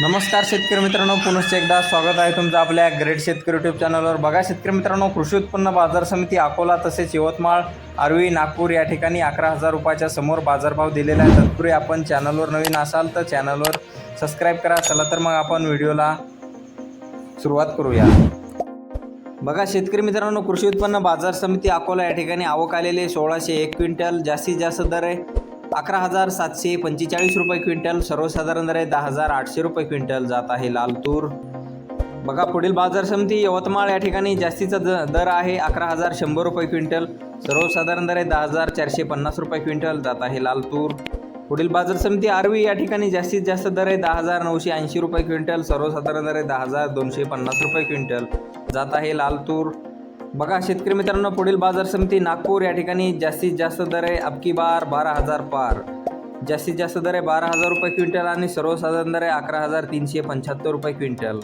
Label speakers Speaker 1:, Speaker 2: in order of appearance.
Speaker 1: नमस्कार शेतकरी मित्रांनो पुनश्च एकदा स्वागत आहे तुमचं आपल्या ग्रेट शेतकरी यूट्यूब चॅनलवर बघा शेतकरी मित्रांनो कृषी उत्पन्न बाजार समिती अकोला तसेच यवतमाळ आर्वी नागपूर या ठिकाणी अकरा हजार रुपयाच्या समोर बाजारभाव दिलेला आहे. तत्पूर्वी आपण चॅनलवर नवीन असाल तर चॅनलवर सबस्क्राईब करा. चला तर मग आपण व्हिडिओला सुरुवात करूया. बघा शेतकरी मित्रांनो कृषी उत्पन्न बाजार समिती अकोला या ठिकाणी आवक आलेले सोळाशे एक क्विंटल जास्तीत जास्त दर आहे. अकरा हजार सातशे पंचेचाळीस रुपये क्विंटल सर्वसाधारण दर आहे दहा हजार आठशे रुपये क्विंटल जात आहे लाल तूर. बघा पुढील बाजार समिती यवतमाळ या ठिकाणी जास्तीचा द दर आहे अकरा हजार शंभर रुपये क्विंटल सर्वसाधारण दर दहा हजार चारशे पन्नास रुपये क्विंटल जात आहे लाल तूर. पुढील बाजार समिती आरवी या ठिकाणी जास्तीत जास्त दर आहे दहा हजार नऊशे ऐंशी रुपये क्विंटल सर्वसाधारण दर दहा हजार दोनशे पन्नास रुपये क्विंटल जात आहे लाल तूर. बघा शेतकरी मित्रांनो पुढील बाजार समिती नागपूर या ठिकाणी जास्तीत जास्त दर आहे. अबकी बार बारा हजार पार. जास्तीत जास्त दर आहे बारा हजार रुपये क्विंटल आणि सर्वसाधारण दर आहे अकरा हजार तीनशे पंच्याहत्तर रुपये क्विंटल.